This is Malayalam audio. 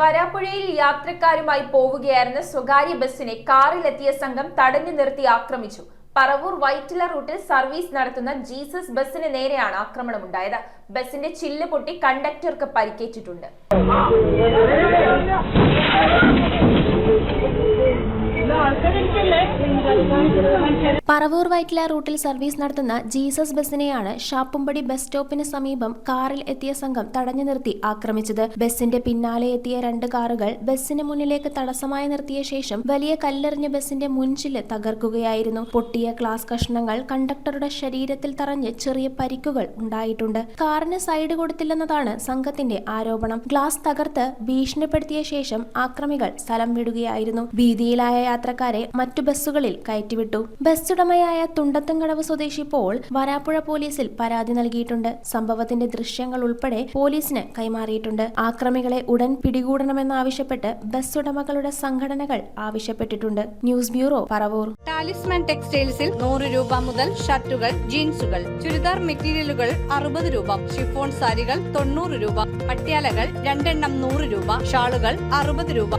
വരാപ്പുഴയിൽ യാത്രക്കാരുമായി പോവുകയായിരുന്ന സ്വകാര്യ ബസ്സിനെ കാറിലെത്തിയ സംഘം തടഞ്ഞു നിർത്തി ആക്രമിച്ചു. പറവൂർ വൈറ്റില റൂട്ടിൽ സർവീസ് നടത്തുന്ന ജീസസ് ബസ്സിന് നേരെയാണ് ആക്രമണമുണ്ടായത്. ബസിന്റെ ചില്ല് പൊട്ടി കണ്ടക്ടർക്ക് പരിക്കേറ്റിട്ടുണ്ട്. പറവൂർ വൈറ്റില റൂട്ടിൽ സർവീസ് നടത്തുന്ന ജീസസ് ബസിനെയാണ് ഷാപ്പുംപടി ബസ് സ്റ്റോപ്പിന് സമീപം കാറിൽ എത്തിയ സംഘം തടഞ്ഞു നിർത്തി ആക്രമിച്ചത്. ബസിന്റെ പിന്നാലെ എത്തിയ രണ്ട് കാറുകൾ ബസിന് മുന്നിലേക്ക് തടസ്സമായി നിർത്തിയ ശേഷം വലിയ കല്ലെറിഞ്ഞ് ബസിന്റെ മുൻചിൽ തകർക്കുകയായിരുന്നു. പൊട്ടിയ ഗ്ലാസ് കഷ്ണങ്ങൾ കണ്ടക്ടറുടെ ശരീരത്തിൽ തറഞ്ഞ് ചെറിയ പരിക്കുകൾ ഉണ്ടായിട്ടുണ്ട്. കാറിന് സൈഡ് കൊടുത്തില്ലെന്നതാണ് സംഘത്തിന്റെ ആരോപണം. ഗ്ലാസ് തകർത്ത് ഭീഷണിപ്പെടുത്തിയ ശേഷം ആക്രമികൾ സ്ഥലം വിടുകയായിരുന്നു. ഭീതിയിലായ യാത്രക്കാരെ മറ്റു ബസ്സുകളിൽ കയറ്റിവിട്ടു. ബസ്സുടമയായ തുണ്ടത്തങ്കടവ് സ്വദേശി പോൾ വരാപ്പുഴ പോലീസിൽ പരാതി നൽകിയിട്ടുണ്ട്. സംഭവത്തിന്റെ ദൃശ്യങ്ങൾ ഉൾപ്പെടെ പോലീസിന് കൈമാറിയിട്ടുണ്ട്. ആക്രമികളെ ഉടൻ പിടികൂടണമെന്നാവശ്യപ്പെട്ട് ബസ് ഉടമകളുടെ സംഘടനകൾ ആവശ്യപ്പെട്ടിട്ടുണ്ട്. News bureau Paravur. ടാലിസ്മാൻ ടെക്സ്റ്റൈൽസിൽ നൂറ് രൂപ മുതൽ ഷർട്ടുകൾ ജീൻസുകൾ ചുരിദാർ മെറ്റീരിയലുകൾ അറുപത് രൂപ ഷിഫോൺ സാരികൾ തൊണ്ണൂറ് രൂപ പട്യാലകൾ രണ്ടെണ്ണം നൂറ് രൂപ ഷാളുകൾ അറുപത് രൂപ